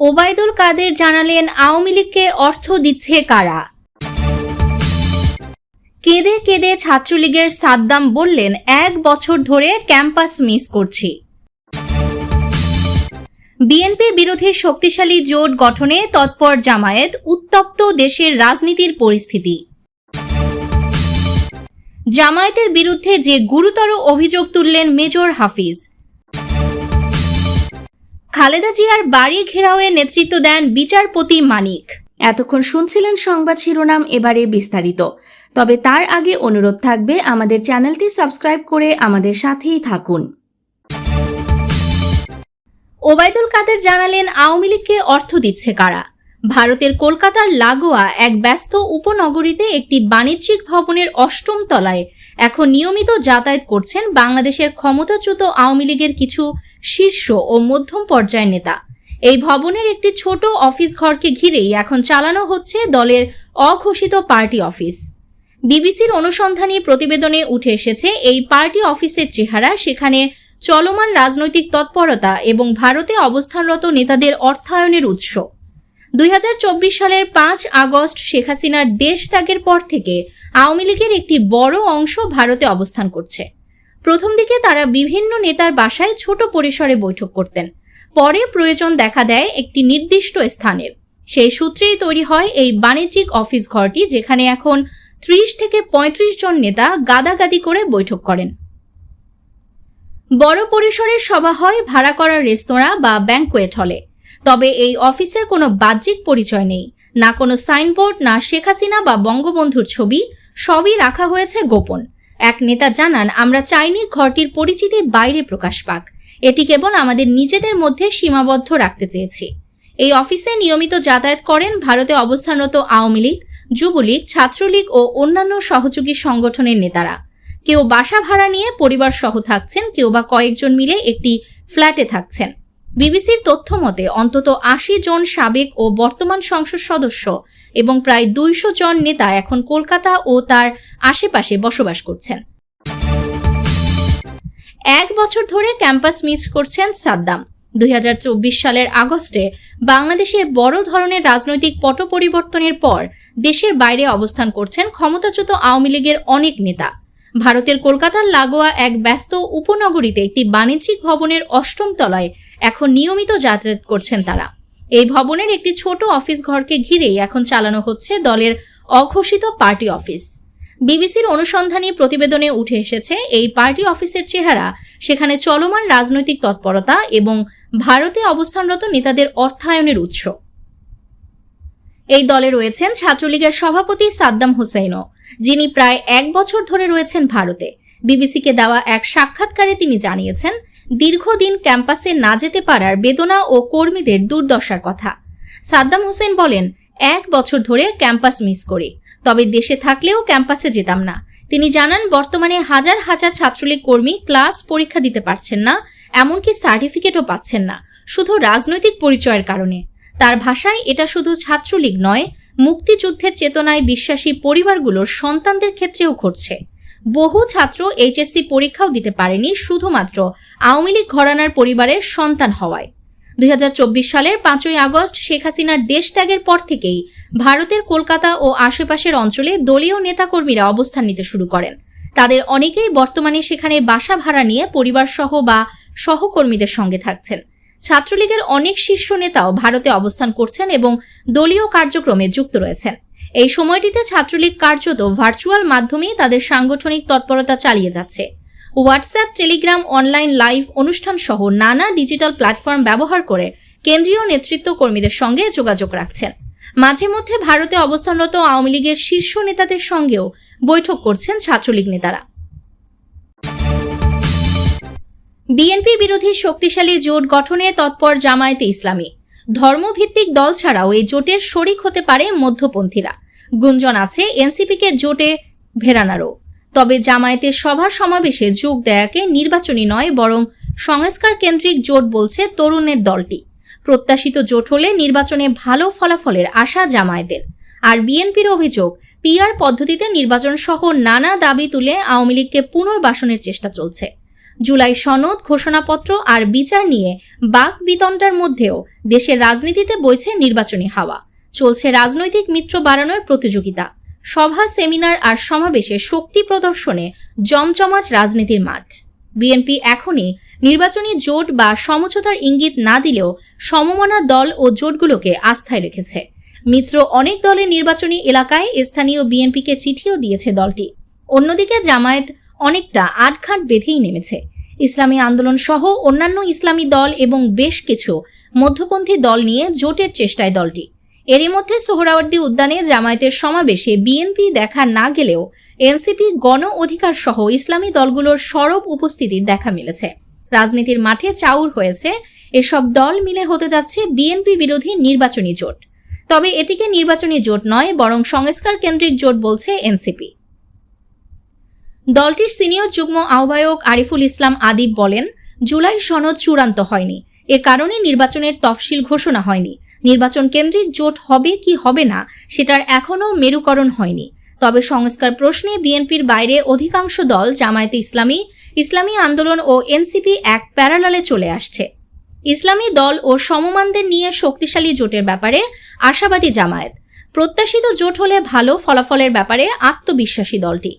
ওবায়দুল কাদের জানালেন, আওয়ামী লীগকে অর্থ দিচ্ছে কারা? কেঁদে কেঁদে ছাত্রলীগের সাদ্দাম বললেন, এক বছর ধরে ক্যাম্পাস মিস করছি। বিএনপি বিরোধী শক্তিশালী জোট গঠনে তৎপর জামায়াত, উত্তপ্ত দেশের রাজনীতির পরিস্থিতি। জামায়াতের বিরুদ্ধে যে গুরুতর অভিযোগ তুললেন মেজর হাফিজ। খালেদা জিয়ার বাড়ি ঘেরাওয়ে নেতৃত্ব দেন বিচারপতি মানিক। এতক্ষণ শুনছিলেন সংবাদ শিরোনাম, এবারে বিস্তারিত। তবে তার আগে অনুরোধ থাকবে আমাদের চ্যানেলটি সাবস্ক্রাইব করে আমাদের সাথেই থাকুন। ওবায়দুল কাদের জানালেন, আওয়ামী লীগকে অর্থ দিচ্ছে কারা? ভারতের কলকাতার লাগোয়া এক ব্যস্ত উপনগরীতে একটি বাণিজ্যিক ভবনের অষ্টম তলায় এখন নিয়মিত যাতায়াত করছেন বাংলাদেশের ক্ষমতাচ্যুত আওয়ামী লীগের কিছু শীর্ষ ও মধ্যম পর্যায়ের নেতা। এই ভবনের একটি ছোট অফিস ঘরকে ঘিরেই এখন চালানো হচ্ছে দলের অঘোষিত পার্টি অফিস। বিবিসির অনুসন্ধানী প্রতিবেদনে উঠে এসেছে, এই পার্টি অফিসের চেহারা, সেখানে চলমান রাজনৈতিক তৎপরতা এবং ভারতে অবস্থানরত নেতাদের অর্থায়নের উৎস। দুই হাজার চব্বিশ সালের পাঁচ আগস্ট শেখ হাসিনার দেশ ত্যাগের পর থেকে আওয়ামী লীগের একটি বড় অংশ ভারতে অবস্থান করছে। প্রথম দিকে তারা বিভিন্ন নেতার বাসায় ছোট পরিসরে বৈঠক করতেন। পরে প্রয়োজন দেখা দেয় একটি নির্দিষ্ট স্থানের। সেই সূত্রেই তৈরি হয় এই বাণিজ্যিক অফিস ঘরটি, যেখানে এখন ত্রিশ থেকে ৩৫ জন নেতা গাদাগাদি করে বৈঠক করেন। বড় পরিসরের সভা হয় ভাড়া করা রেস্তোরাঁ বা ব্যাংকোয়েট হলে। তবে এই অফিসের কোনো বাহ্যিক পরিচয় নেই। না কোনো সাইনবোর্ড, না শেখ হাসিনা বা বঙ্গবন্ধুর ছবি, সবই রাখা হয়েছে গোপন। এক নেতা জানান, আমরা চাইনি ঘরটির পরিচিতি বাইরে প্রকাশ পাক। এটি কেবল আমাদের নিজেদের মধ্যে সীমাবদ্ধ রাখতে চেয়েছি। এই অফিসে নিয়মিত যাতায়াত করেন ভারতে অবস্থানরত আওয়ামী লীগ, যুবলীগ, ছাত্রলীগ ও অন্যান্য সহযোগী সংগঠনের নেতারা। কেউ বাসা ভাড়া নিয়ে পরিবার সহ থাকছেন, কেউ বা কয়েকজন মিলে একটি ফ্ল্যাটে থাকছেন। বিবিসির তথ্য মতে, অন্তত আশি জন সাবেক ও বর্তমান সংসদ সদস্য এবং প্রায় দুইশো জন নেতা এখন কলকাতা ও তার আশেপাশে বসবাস করছেন। এক বছর ধরে ক্যাম্পাস মিস করছেন সাদ্দাম। দুই হাজার চব্বিশ সালের আগস্টে বাংলাদেশে বড় ধরনের রাজনৈতিক পট পরিবর্তনের পর দেশের বাইরে অবস্থান করছেন ক্ষমতাচ্যুত আওয়ামী লীগের অনেক নেতা। ভারতের কলকাতার লাগোয়া এক ব্যস্ত উপনগরীতে একটি বাণিজ্যিক ভবনের অষ্টম তলায় এখন নিয়মিত যাতায়াত করছেন তারা। এই ভবনের একটি ছোট অফিস ঘরকে ঘিরেই এখন চালানো হচ্ছে দলের অঘোষিত পার্টি অফিস। বিবিসির অনুসন্ধানী প্রতিবেদনে উঠে এসেছে, এই পার্টি অফিসের চেহারা, সেখানে চলমান রাজনৈতিক তৎপরতা এবং ভারতে অবস্থানরত নেতাদের অর্থায়নের উৎস। এই দলে রয়েছেন ছাত্রলীগের সভাপতি সাদ্দাম হুসেইনও যিনি প্রায় এক বছর ধরে রয়েছেন ভারতে। বিবিসিকে দেওয়া এক সাক্ষাৎকারে তিনি জানিয়েছেন, দীর্ঘদিন ক্যাম্পাসে না যেতে পারার বেদনা ও কর্মীদের দুর্দশার কথা। সাদ্দাম হোসেন বলেন, এক বছর ধরে ক্যাম্পাস মিস করি, তবে দেশে থাকলেও ক্যাম্পাসে যেতাম না। তিনি জানান, বর্তমানে হাজার হাজার ছাত্রলীগ কর্মী ক্লাস পরীক্ষা দিতে পারছেন না, এমনকি সার্টিফিকেটও পাচ্ছেন না, শুধু রাজনৈতিক পরিচয়ের কারণে। তার ভাষায় এটা শুধু ছাত্রলীগ নয়, মুক্তিযুদ্ধের চেতনায় বিশ্বাসী পরিবারগুলোর সন্তানদের ক্ষেত্রেও ঘটছে। বহু ছাত্র এইচএসসি পরীক্ষাও দিতে পারেনি শুধুমাত্র আওয়ামী লীগ ঘরানার পরিবারের সন্তান হওয়ায়। দুই হাজার চব্বিশ সালের পাঁচই আগস্ট শেখ হাসিনার দেশ ত্যাগের পর থেকেই ভারতের কলকাতা ও আশেপাশের অঞ্চলে দলীয় নেতাকর্মীরা অবস্থান নিতে শুরু করেন। তাদের অনেকেই বর্তমানে সেখানে বাসা ভাড়া নিয়ে পরিবার সহ বা সহকর্মীদের সঙ্গে থাকছেন। ছাত্রলীগের অনেক শীর্ষ নেতাও ভারতে অবস্থান করছেন এবং দলীয় কার্যক্রমে যুক্ত রয়েছেন। এই সময়টিতে ছাত্রলীগ কার্যত ভার্চুয়াল মাধ্যমেই তাদের সাংগঠনিক তৎপরতা চালিয়ে যাচ্ছে। হোয়াটসঅ্যাপ, টেলিগ্রাম, অনলাইন লাইভ অনুষ্ঠান সহ নানা ডিজিটাল প্ল্যাটফর্ম ব্যবহার করে কেন্দ্রীয় নেতৃত্ব কর্মীদের সঙ্গে যোগাযোগ রাখছেন। মাঝে মধ্যে ভারতে অবস্থানরত আওয়ামী লীগের শীর্ষ নেতাদের সঙ্গেও বৈঠক করছেন ছাত্রলীগ নেতারা। বিএনপি বিরোধী শক্তিশালী জোট গঠনে তৎপর জামায়াতে ইসলামী। ধর্মভিত্তিক দল ছাড়াও এই জোটের শরিক হতে পারে মধ্যপন্থীরা। গুঞ্জন আছে এনসিপিকে জোটে ভেড়ানারও। তবে জামায়াতের সভা সমাবেশে যোগ দেয়াকে নির্বাচনী নয়, বরং সংস্কার কেন্দ্রিক জোট বলছে তরুণের দলটি। প্রত্যাশিত জোট হলে নির্বাচনে ভালো ফলাফলের আশা জামায়াতের। আর বিএনপির অভিযোগ, পিআর পদ্ধতিতে নির্বাচন সহ নানা দাবি তুলে আওয়ামী লীগকে পুনর্বাসনের চেষ্টা চলছে। জুলাই সনদ, ঘোষণাপত্র আর বিচার নিয়ে বাক বিতণ্ডার মধ্যেও দেশের রাজনীতিতে বইছে নির্বাচনী হাওয়া। চলছে রাজনৈতিক মিত্র বাড়ানোর প্রতিযোগিতা। সভা, সেমিনার আর সমাবেশে শক্তি প্রদর্শনে জমজমাট রাজনীতির মাঠ। বিএনপি এখনই নির্বাচনী জোট বা সমঝোতার ইঙ্গিত না দিলেও সমমনা দল ও জোটগুলোকে আস্থায় রেখেছে। মিত্র অনেক দলের নির্বাচনী এলাকায় স্থানীয় বিএনপিকে চিঠিও দিয়েছে দলটি। অন্যদিকে জামায়াত অনেকটা আটঘাট বেঁধেই নেমেছে। ইসলামী আন্দোলন সহ অন্যান্য ইসলামী দল এবং বেশ কিছু মধ্যপন্থী দল নিয়ে জোটের চেষ্টায় দলটি। এরই মধ্যে সোহরাওয়ার্দী উদ্যানে জামায়াতের সমাবেশে বিএনপি দেখা না গেলেও এনসিপি গণ অধিকার সহ ইসলামী দলগুলোর সরব উপস্থিতির দেখা মিলেছে। রাজনীতির মাঠে চাউর হয়েছে, এসব দল মিলে হতে যাচ্ছে বিএনপি বিরোধী নির্বাচনী জোট। তবে এটিকে নির্বাচনী জোট নয়, বরং সংস্কার কেন্দ্রিক জোট বলছে এনসিপি। দলটির সিনিয়র যুগ্ম আহ্বায়ক আরিফুল ইসলাম আদিব বলেন, জুলাই সনদ চূড়ান্ত হয়নি। এ কারণে নির্বাচনের তফসিল ঘোষণা হয়নি। নির্বাচন কেন্দ্রিক জোট হবে কি হবে না, সেটার এখনও মেরুকরণ হয়নি। তবে সংস্কার প্রশ্নে বিএনপির বাইরে অধিকাংশ দল জামায়াতে ইসলামী ইসলামী আন্দোলন ও এনসিপি এক প্যারালালে চলে আসছে। ইসলামী দল ও সমমানদের নিয়ে শক্তিশালী জোটের ব্যাপারে আশাবাদী জামায়াত। প্রত্যাশিত জোট হলে ভালো ফলাফলের ব্যাপারে আত্মবিশ্বাসী দলটি।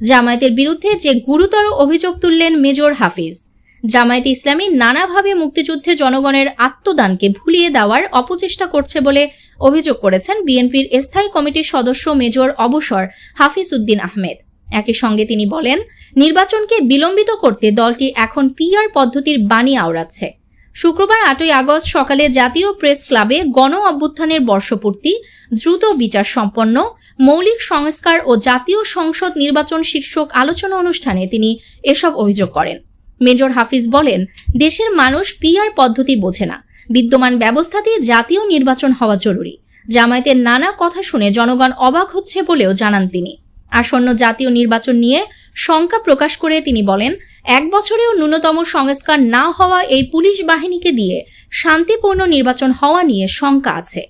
জামায়াতের বিরুদ্ধে যে গুরুতর অভিযোগ তুললেন মেজর হাফিজ। জামায়াত ইসলামী নানাভাবে মুক্তিযুদ্ধে জনগণের আত্মদানকে ভুলিয়ে দেওয়ার অপচেষ্টা করছে বলে অভিযোগ করেছেন বিএনপির স্থায়ী কমিটির সদস্য মেজর অবসর হাফিজ উদ্দিন আহমেদ। একই সঙ্গে তিনি বলেন, নির্বাচনকে বিলম্বিত করতে দলটি এখন পিআর পদ্ধতির বাণী আওড়াচ্ছে। শুক্রবার আটই আগস্ট সকালে জাতীয় প্রেস ক্লাবে গণ অভ্যুত্থানের বর্ষপূর্তি, দ্রুত বিচার সম্পন্ন, মৌলিক সংস্কার ও জাতীয় সংসদ নির্বাচন শীর্ষক আলোচনা অনুষ্ঠানে তিনি এসব অভিযোগ করেন। মেজর হাফিজ বলেন, দেশের মানুষ পিআর পদ্ধতি বোঝে না। বিদ্যমান ব্যবস্থাতেই জাতীয় নির্বাচন হওয়া জরুরি। জামায়াতের নানা কথা শুনে জনগণ অবাক হচ্ছে বলেও জানান তিনি। আসন্ন জাতীয় নির্বাচন নিয়ে শঙ্কা প্রকাশ করে তিনি বলেন এক বছরেও ন্যূনতম সংস্কার না হওয়া এই পুলিশ বাহিনীকে দিয়ে শান্তিপূর্ণ নির্বাচন হওয়া নিয়ে শঙ্কা আছে।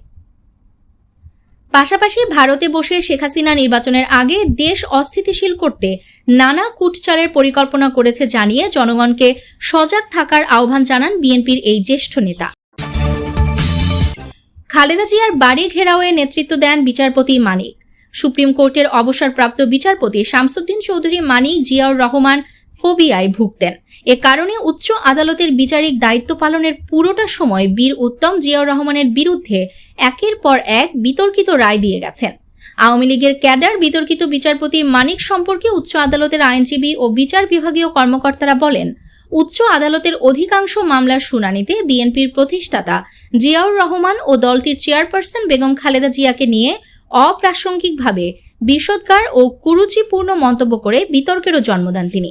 পাশাপাশি ভারতে বসে শেখ হাসিনা নির্বাচনের আগে দেশ অস্থিতিশীল করতে নানা কুটচালের পরিকল্পনা করেছে জানিয়ে জনগণকে সজাগ থাকার আহ্বান জানান বিএনপির এই জ্যেষ্ঠ নেতা। খালেদা জিয়ার বাড়ি ঘেরাওয়ে নেতৃত্ব দেন বিচারপতি মানিক। সুপ্রিম কোর্টের অবসরপ্রাপ্ত বিচারপতি শামসুদ্দিন চৌধুরী মানিক, জিয়াউর রহমান ফোবিয়ায় ভুগতেন। এ কারণে উচ্চ আদালতের বিচারিক দায়িত্ব পালনের পুরোটা সময় বীর উত্তম জিয়াউর রহমানের বিরুদ্ধে একের পর এক বিতর্কিত রায় দিয়ে গেছেন। আওয়ামী লীগের ক্যাডার বিতর্কিত বিচারপতি মানিক সম্পর্কে উচ্চ আদালতের আইনজীবী ও বিচার বিভাগীয় কর্মকর্তারা বলেন, উচ্চ আদালতের অধিকাংশ মামলার শুনানিতে বিএনপির প্রতিষ্ঠাতা জিয়াউর রহমান ও দলটির চেয়ারপারসন বেগম খালেদা জিয়াকে নিয়ে অপ্রাসঙ্গিকভাবে বিষোদ্গার ও কুরুচিপূর্ণ মন্তব্য করে বিতর্কেরও জন্ম দেন তিনি।